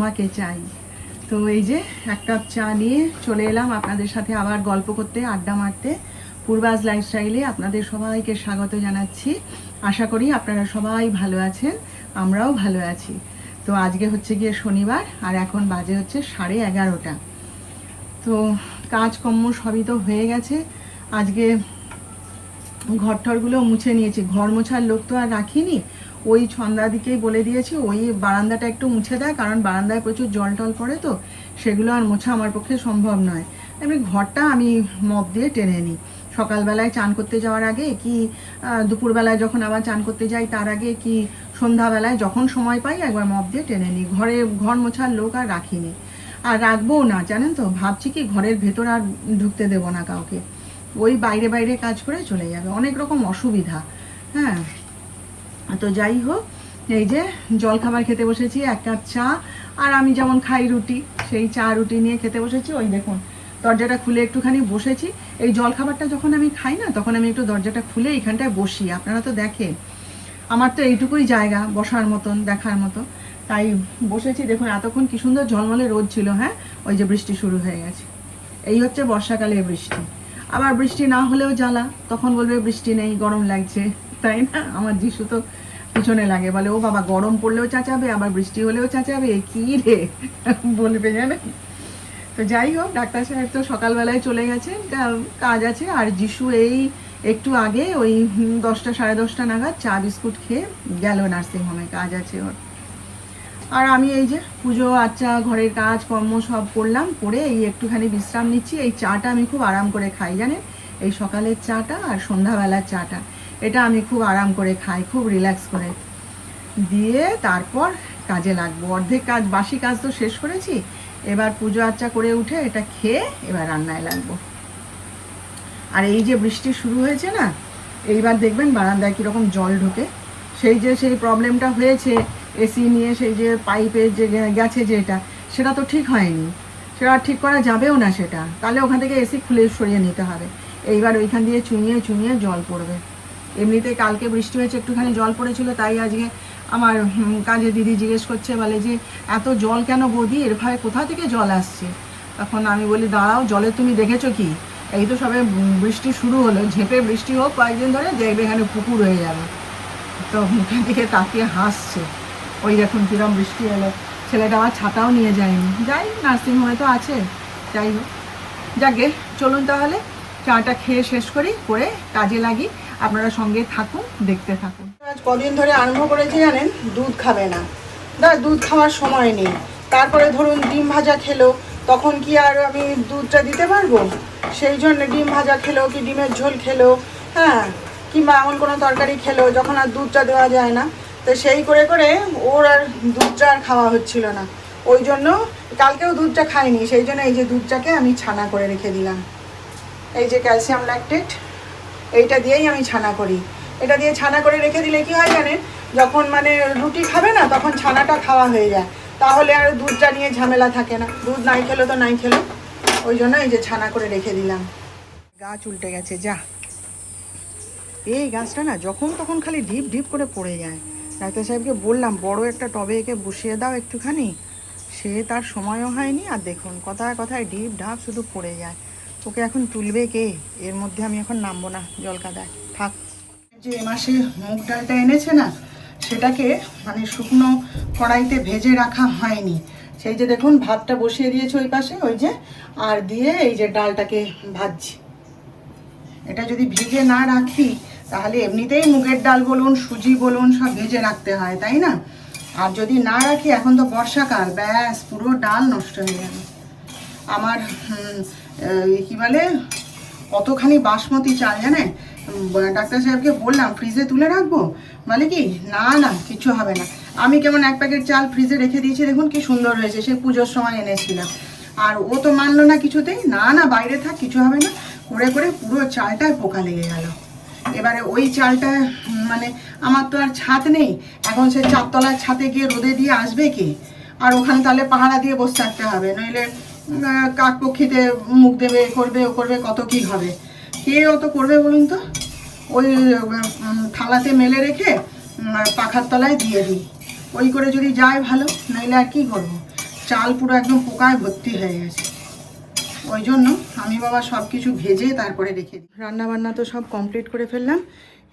তোমাকে চাই। তো এই যে এক কাপ চা নিয়ে চলে এলাম আপনাদের সাথে আবার গল্প করতে, আড্ডা মারতে। পূর্বাজ লাইফস্টাইলে আপনাদের সবাইকে স্বাগত জানাচ্ছি। আশা করি আপনারা সবাই ভালো আছেন, আমরাও ভালো আছি। তো আজকে হচ্ছে গিয়ে শনিবার আর এখন বাজে হচ্ছে সাড়ে এগারোটা। তো কাজকর্ম সবই তো হয়ে গেছে। আজকে ঘর টরগুলো মুছে নিয়েছি। ঘর মোছার লোক তো আর রাখিনি। ওই ছন্দাদিকেই বলে দিয়েছি, ওই বারান্দাটা একটু মুছে দেয়, কারণ বারান্দায় প্রচুর জল টল পড়ে তো, সেগুলো আর মোছা আমার পক্ষে সম্ভব নয়। এমনি ঘরটা আমি মপ দিয়ে টেনে নিই। সকালবেলায় চান করতে যাওয়ার আগে কি দুপুরবেলায় যখন আবার চান করতে যাই, তার আগে কি, সন্ধ্যাবেলায় যখন সময় পাই একবার মপ দিয়ে টেনে নিই। ঘরে ঘর মোছার লোক আর রাখিনি। আর রাখবোও না, জানেন তো? ভাবছি কি ঘরের ভেতর আর ঢুকতে দেবো না কাউকে। ওই বাইরে বাইরে কাজ করে চলে যাবে। অনেক রকম অসুবিধা। হ্যাঁ? তো যাই হোক, এই যে জল খাবার খেতে বসেছি, এক কাপ চা, আর আমি যেমন খাই রুটি, সেই চা রুটি নিয়ে খেতে বসেছি। ওই দেখুন, দরজাটা খুলে একটুখানি বসেছি। এই জল খাবারটা যখন আমি খাই না, তখন আমি একটু দরজাটা খুলে এইখানটায় বসি। আপনারা তো দেখেন, আমার তো এইটুকুই জায়গা বসার মতন, দেখার মতো। তাই বসেছি। দেখুন, এতক্ষণ কি সুন্দর ঝলমলে রোদ ছিল হ্যাঁ? ওই যে বৃষ্টি শুরু হয়ে গেছে। এই হচ্ছে বর্ষাকালে বৃষ্টি। আবার বৃষ্টি না হলেও জ্বালা, তখন বলবে বৃষ্টি নেই, গরম লাগছে। তাই না? আমার যিশু তো পিছনে লাগে। বলে, ও বাবা, গরম পড়লেও চাচাবে, আবার বৃষ্টি হলেও চাচাবে কি রে? বলবে জানেন তো যাই হোক, ডাক্তার সাহেব তো সকালবেলায় চলে গেছে কাজ আছে, আর যিশু এই একটু আগে ওই দশটা, সাড়ে দশটা নাগাদ চা বিস্কুট খেয়ে গেল নার্সিংহোমে কাজ আছে ওর। আর আমি এই যে পুজো আচ্চা ঘরের কাজ, কর্ম সব করলাম, করে এই একটুখানি বিশ্রাম নিচ্ছি। এই চাটা আমি খুব আরাম করে খাই, জানেন? এই সকালের চাটা আর সন্ধ্যাবেলার চাটা। এটা আমি খুব আরাম করে খাই, খুব রিল্যাক্স করে। দিয়ে তারপর কাজে লাগবো। অর্ধেক কাজ, বাসি কাজ তো শেষ করেছি। এবার পুজো আচ্চা করে উঠে এটা খেয়ে এবার রান্নায় লাগবো। আর এই যে বৃষ্টি শুরু হয়েছে না, এইবার দেখবেন বারান্দায় কীরকম জল ঢোকে। সেই যে, সেই প্রবলেমটা হয়েছে, এসি নিয়ে সেই যে পাইপে যে গেছে যেটা সেটা তো ঠিক হয়নি। সেটা ঠিক করা যাবেও না সেটা। তাহলে ওখান থেকে এসি খুলে সরিয়ে নিতে হবে। এইবার ওইখান দিয়ে চুইয়ে চুইয়ে জল পড়বে। এমনিতে কালকে বৃষ্টি হয়েছে, একটুখানি জল পড়েছিল, তাই আজকে আমার কাজে দিদি জিজ্ঞেস করছে, বলে যে, এত জল কেন বৌদি এর ভাই কোথা থেকে জল আসছে? তখন আমি বলি, দাঁড়াও, জলে তুমি দেখেছ কি? এই তো সবে বৃষ্টি শুরু হলো, ঝেপে বৃষ্টি হোক কয়েকদিন ধরে দেখবে এখানে পুকুর হয়ে যাবে। তো মুখের দিকে তাকিয়ে হাসছে। ওই দেখুন কিরম বৃষ্টি এলো ছেলেটা আমার ছাতাও নিয়ে যায়নি। যাই, নার্সিংহোমে তো আছে, যাই হোক। যাকে চলুন তাহলে। চাটা খেয়ে শেষ করি, করে কাজে লাগি। আপনারা সঙ্গে থাকুন, দেখতে থাকুন। আজ কদিন ধরে আরম্ভ করেছি জানেন, দুধ খাবে না। না দুধ খাওয়ার সময় নেই। তারপরে ধরুন ডিম ভাজা খেলো, তখন কি আর আমি দুধটা দিতে পারব? সেই জন্য ডিম ভাজা খেলো কি ডিমের ঝোল খেলো হ্যাঁ কিংবা এমন কোনো তরকারি খেলো, যখন আর দুধটা দেওয়া যায় না। তো সেই করে করে ওর আর দুধটা আর খাওয়া হচ্ছিল না। ওই জন্য কালকেও দুধটা খাইনি, সেই জন্য এই যে দুধটাকে আমি ছানা করে রেখে দিলাম। এই যে ক্যালসিয়াম ল্যাকটেট এইটা দিয়েই আমি ছানা করি। এটা দিয়ে ছানা করে রেখে দিলে কি হয় জানেন? যখন মানে রুটি খাবে না, তখন ছানাটা খাওয়া হয়ে যায়। তাহলে আর দুধটা নিয়ে ঝামেলা থাকে না। দুধ নাই খেলো তো নাই খেলো। ওই জন্য এই যে ছানা করে রেখে দিলাম। গাছ উল্টে গেছে, যা। এই গাছটা না যখন তখন খালি ঢিপ ঢিপ করে পড়ে যায়। ডাক্তার সাহেবকে বললাম, বড় একটা টবে একে বসিয়ে দাও একটুখানি। সে তার সময়ও হয়নি, আর দেখুন, কথায় কথায় ঢিপ ঢাপ শুধু পড়ে যায়। ওকে এখন তুলবে কে? এর মধ্যে আমি এখন নামবো না জলকাদায় থাক। যে এ মাসে মুগ ডালটা এনেছে না, সেটাকে মানে শুকনো কড়াইতে ভেজে রাখা হয়নি। সেই যে দেখুন, ভাতটা বসিয়ে দিয়েছে ওই পাশে, ওই যে, আর দিয়ে এই যে ডালটাকে ভাজছি। এটা যদি ভিজে না রাখি, তাহলে এমনিতেই মুগের ডাল বলুন, সুজি বলুন, সব ভেজে রাখতে হয়, তাই না? আর যদি না রাখি, এখন তো বর্ষাকাল, ব্যাস, পুরো ডাল নষ্ট হয়ে যাবে। আমার কি বলে, কতখানি বাসমতি চাল জানে? ডাক্তার সাহেবকে বললাম, ফ্রিজে তুলে রাখব? বলে কি, না না, কিছু হবে না। আমি কেমন এক প্যাকেট চাল ফ্রিজে রেখে দিয়েছি, দেখুন কি সুন্দর হয়েছে, সে পুজোর সময় এনেছিলাম আর ও তো মানলো না কিছুতেই, না না, বাইরে থাক, কিছু হবে না। করে করে পুরো চালটায় পোকা লেগে গেল। এবারে ওই চালটা মানে আমার তো আর ছাদ নেই, এখন সে চারতলার ছাদে গিয়ে রোদে দিয়ে আসবে কি? আর ওখানে তাহলে পাহারা দিয়ে বসে থাকতে হবে, নইলে উম, কাক পক্ষীতে মুখ দেবে এ করবে ও করবে কত কি হবে? কে অত করবে বলুন তো? ওই থালাতে মেলে রেখে পাখার তলায় দিয়ে দিই। ওই করে যদি যায় ভালো নাইলে আর কী করব? চাল পুরো একদম পোকায় ভর্তি হয়ে গেছে। ওই জন্য আমি বাবা সব কিছু ভেজে তারপরে রেখে দিই। রান্না বান্না তো সব কমপ্লিট করে ফেললাম।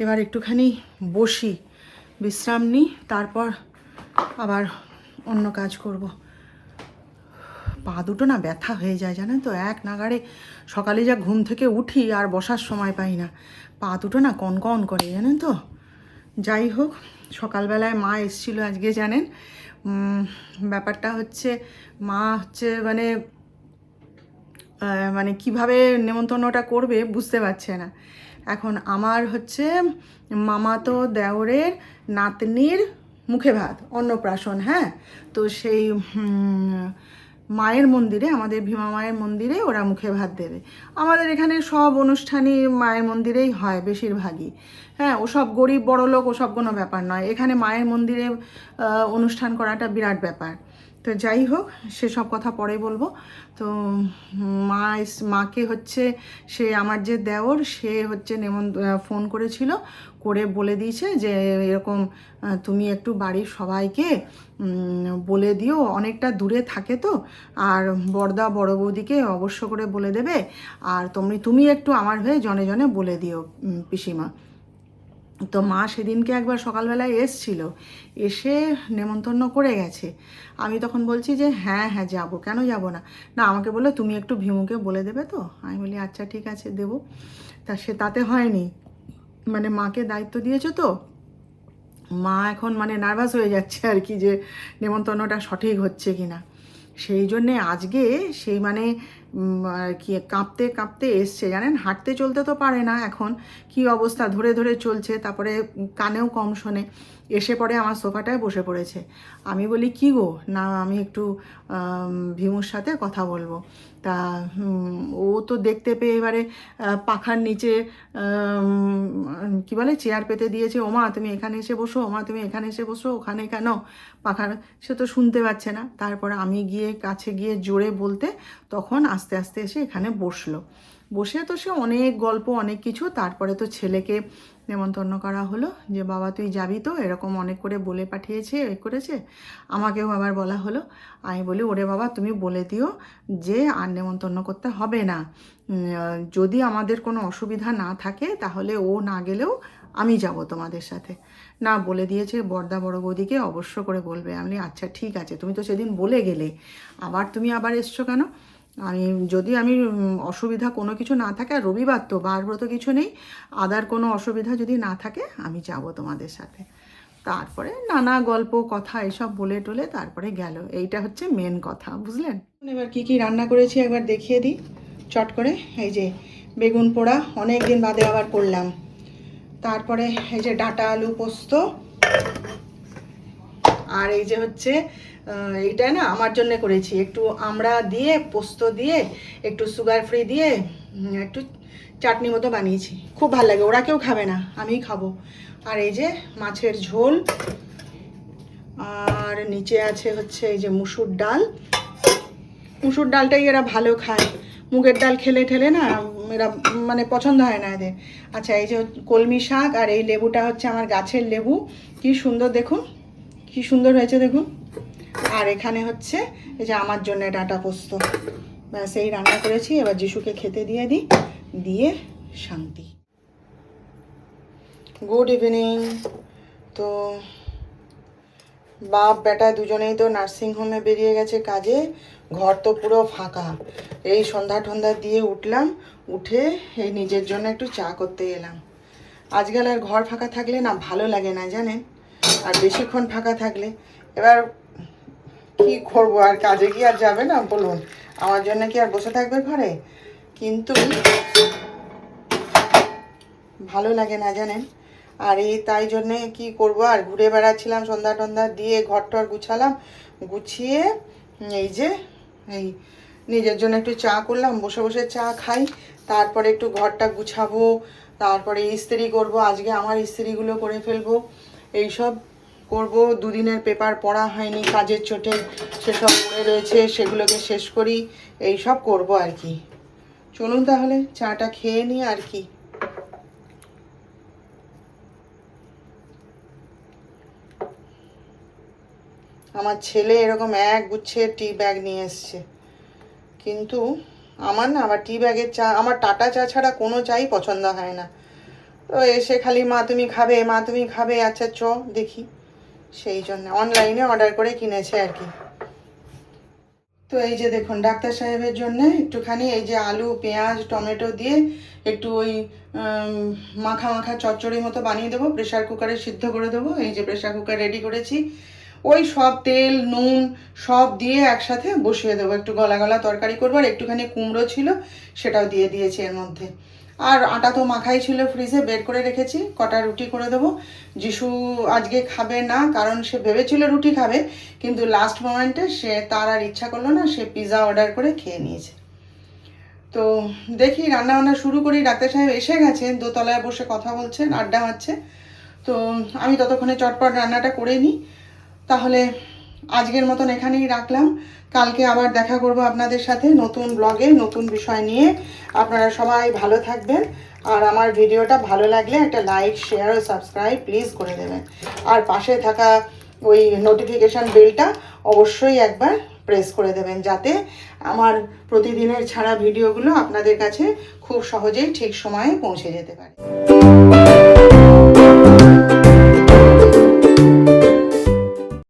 এবার একটুখানি বসি বিশ্রাম নিই তারপর আবার অন্য কাজ করব। পা দুটো না ব্যথা হয়ে যায়, জানেন তো? এক নাগাড়ে সকালে যা ঘুম থেকে উঠি আর বসার সময় পাই না। পা দুটো না কনকন করে, জানেন তো? যাই হোক, সকালবেলায় মা এসেছিল আজকে, জানেন? ব্যাপারটা হচ্ছে, মা হচ্ছে মানে মানে কীভাবে নেমন্তন্নটা করবে বুঝতে পারছে না। এখন আমার হচ্ছে মামাতো দেওরের নাতনির মুখে ভাত, অন্নপ্রাশন হ্যাঁ? তো সেই মায়ের মন্দিরে, আমাদের ভীমা মায়ের মন্দিরে ওরা মুখে ভাত দেবে। আমাদের এখানে সব অনুষ্ঠানই মায়ের মন্দিরেই হয় বেশিরভাগই। হ্যাঁ ওসব গরিব বড়লোক ওসব কোনো ব্যাপার নয়। এখানে মায়ের মন্দিরে অনুষ্ঠান করাটা বিরাট ব্যাপার। তো যাই হোক সেসব কথা পরে বলব। তো মা মাকে হচ্ছে, সে আমার যে দেওর, সে হচ্ছে নেমন ফোন করেছিল, করে বলে দিয়েছে যে, এরকম তুমি একটু বাড়ির সবাইকে বলে দিও, অনেকটা দূরে থাকে তো, আর বড়দা বড় বৌদিকে অবশ্য করে বলে দেবে, আর তুমি তুমি একটু আমার হয়ে জনে জনে বলে দিও পিসিমা। তো মা সেদিনকে একবার সকালবেলায় এসছিল, এসে নেমন্তন্ন করে গেছে। আমি তখন বলছি যে হ্যাঁ হ্যাঁ যাব। কেন যাব না? না, আমাকে বলল, তুমি একটু ভীমুকে বলে দেবে তো? আমি বলি আচ্ছা ঠিক আছে, দেবো। তা সে তাতে হয়নি। মানে মাকে দায়িত্ব দিয়েছ তো? মা এখন মানে নার্ভাস হয়ে যাচ্ছে আর কি যে, নেমন্তন্নটা সঠিক হচ্ছে কি না সেই জন্যে আজকে সেই মানে কি, কাঁপতে কাঁপতে এসছে, জানেন? হাঁটতে চলতে তো পারে না এখন। কি অবস্থা? ধরে ধরে চলছে, তারপরে কানেও কম শোনে। এসে পরে আমার সোফাটায় বসে পড়েছে। আমি বলি, কি গো? না, আমি একটু ভীমুর সাথে কথা বলব। তা ও তো দেখতে পেয়ে এবারে পাখার নিচে কি বলে, চেয়ার পেতে দিয়েছে, ওমা, তুমি এখানে এসে বসো, ওমা, তুমি এখানে এসে বসো, ওখানে কেন? পাখার, সে তো শুনতে পাচ্ছে না। তারপর আমি গিয়ে কাছে গিয়ে জোরে বলতে, তখন আস্তে আস্তে আস্তে এসে এখানে বসল। বসে তো সে অনেক গল্প, অনেক কিছু। তারপরে তো ছেলেকে নেমন্তন্ন করা হলো যে, বাবা, তুই যাবি তো? এরকম অনেক করে বলে পাঠিয়েছে, এ করেছে। আমাকেও আবার বলা হলো। আমি বলি, ওরে বাবা, তুমি বলে দিও যে, আর নেমন্তন্ন করতে হবে না। যদি আমাদের কোনো অসুবিধা না থাকে, তাহলে ও না গেলেও আমি যাব তোমাদের সাথে। না, বলে দিয়েছে বর্দা বড় বৌদিকে, অবশ্য করে বলবে। আমি আচ্ছা ঠিক আছে। তুমি তো সেদিন বলে গেলে। আবার তুমি আবার এসছো কেন? আমি যদি আমি অসুবিধা কোনো কিছু না থাকে, আর রবিবার তো বারবার তো কিছু নেই, আদার কোনো অসুবিধা যদি না থাকে, আমি যাব তোমাদের সাথে। তারপরে নানা গল্প, কথা, এসব বলে টলে তারপরে গেল। এইটা হচ্ছে মেন কথা, বুঝলেন? এবার কি কি রান্না করেছি একবার দেখিয়ে দিই, চট করে। এই যে বেগুন পোড়া, অনেক দিন বাদে আবার করলাম। তারপরে এই যে ডাটা আলু পোস্ত, আর এই যে হচ্ছে এইটা না আমার জন্য করেছি। একটু আমড়া দিয়ে, পোস্ত দিয়ে, একটু সুগার ফ্রি দিয়ে একটু চাটনি মতো বানিয়েছি। খুব ভালো লাগে, ওরা কেউ খাবে না, আমিই খাব। আর এই যে মাছের ঝোল, আর নিচে আছে হচ্ছে এই যে মুসুর ডাল। মুসুর ডালটাই এরা ভালো খায়। মুগের ডাল খেলে ঠেলে না, এরা মানে পছন্দ হয় না এদের। আচ্ছা এই যে কলমি শাক আর এই লেবুটা হচ্ছে আমার গাছের লেবু। কি সুন্দর, দেখুন। কি সুন্দর হয়েছে, দেখুন। আর এখানে হচ্ছে এই যে আমার জন্য ডাটা পোস্ত। ব্যাস, এই রান্না করেছি। এবার যিশুকে খেতে দিয়ে দিই। দিয়ে শান্তি। Good evening. তো বাপ, বেটা দুজনেই তো নার্সিং হোমে বেরিয়ে গেছে কাজে। ঘর তো পুরো ফাঁকা। এই সন্ধ্যা টন্ধা দিয়ে উঠলাম। উঠে এই নিজের জন্য একটু চা করতে এলাম। আজকাল আর ঘর ফাঁকা থাকলে না ভালো লাগে না জানেন? আর বেশিক্ষণ ফাঁকা থাকলে। এবার কি করব? আর কাজে কি আর যাবে না? বলুন। আমার জন্য কি আর বসে থাকবে ঘরে? কিন্তু ভালো লাগে না জানেন? আর এই তাই জন্যে কি করব? আর ঘুরে বেড়াচ্ছিলাম, সন্ধ্যা টন্ধা দিয়ে ঘর টর গুছালাম, গুছিয়ে এই যে এই নিজের জন্য একটু চা করলাম, বসে বসে চা খাই, তারপরে একটু ঘরটা গুছাবো, তারপরে ইস্ত্রি করব, আজকে আমার ইস্ত্রিগুলো করে ফেলব, এইসব করব। দুদিনের পেপার পড়া হয়নি, কাজের চোটে সেসব পড়ে রয়েছে, সেগুলোকে শেষ করি এই সব করব আর কি। চলুন তাহলে, চাটা খেয়ে নিই আর কি। আমার ছেলে এরকম এক গুচ্ছে টি ব্যাগ নিয়ে এসছে। কিন্তু আমার না, আবার টি ব্যাগের চা, আমার টাটা চা ছাড়া কোনো চাই পছন্দ হয় না। তো এসে খালি, মা তুমি খাবে, মা তুমি খাবে আচ্ছা চ, দেখি। সেই জন্য অনলাইনে অর্ডার করে কিনেছে আর কি। তো এই যে দেখুন, ডাক্তার সাহেবের জন্য একটুখানি এই যে আলু, পেঁয়াজ, টমেটো দিয়ে একটু ওই মাখা মাখা চচ্চড়ির মতো বানিয়ে দেবো প্রেশার কুকারে সিদ্ধ করে দেবো, এই যে প্রেশার কুকার রেডি করেছি। ওই সব তেল, নুন সব দিয়ে একসাথে বসিয়ে দেবো, একটু গলা গলা তরকারি করব, আর একটুখানি কুমড়ো ছিল সেটাও দিয়ে দিয়েছি এর মধ্যে। আর আটা তো মাখাই ছিল ফ্রিজে বের করে রেখেছি, কটা রুটি করে দেবো। যিশু আজকে খাবে না, কারণ সে ভেবেছিল রুটি খাবে, কিন্তু লাস্ট মোমেন্টে সে তার আর ইচ্ছা করল না, সে পিৎজা অর্ডার করে খেয়ে নিয়েছে। তো দেখি রান্না বান্না শুরু করি, ডাক্তার সাহেব এসে গেছেন, দোতলায় বসে কথা বলছেন, আড্ডা মারছে। তো আমি ততক্ষণে চটপট রান্নাটা করে নিই। তাহলে আজকের মতন এখানেই রাখলাম। কালকে আবার দেখা করব আপনাদের সাথে নতুন ব্লগে নতুন বিষয় নিয়ে। আপনারা সবাই ভালো থাকবেন। আর আমার ভিডিওটা ভালো লাগলে একটা লাইক শেয়ার ও সাবস্ক্রাইব প্লিজ করে দেবেন। আর পাশে থাকা ওই নোটিফিকেশান বেলটা অবশ্যই একবার প্রেস করে দেবেন যাতে আমার প্রতিদিনের ছাড়া ভিডিওগুলো আপনাদের কাছে খুব সহজেই ঠিক সময়ে পৌঁছে যেতে পারে।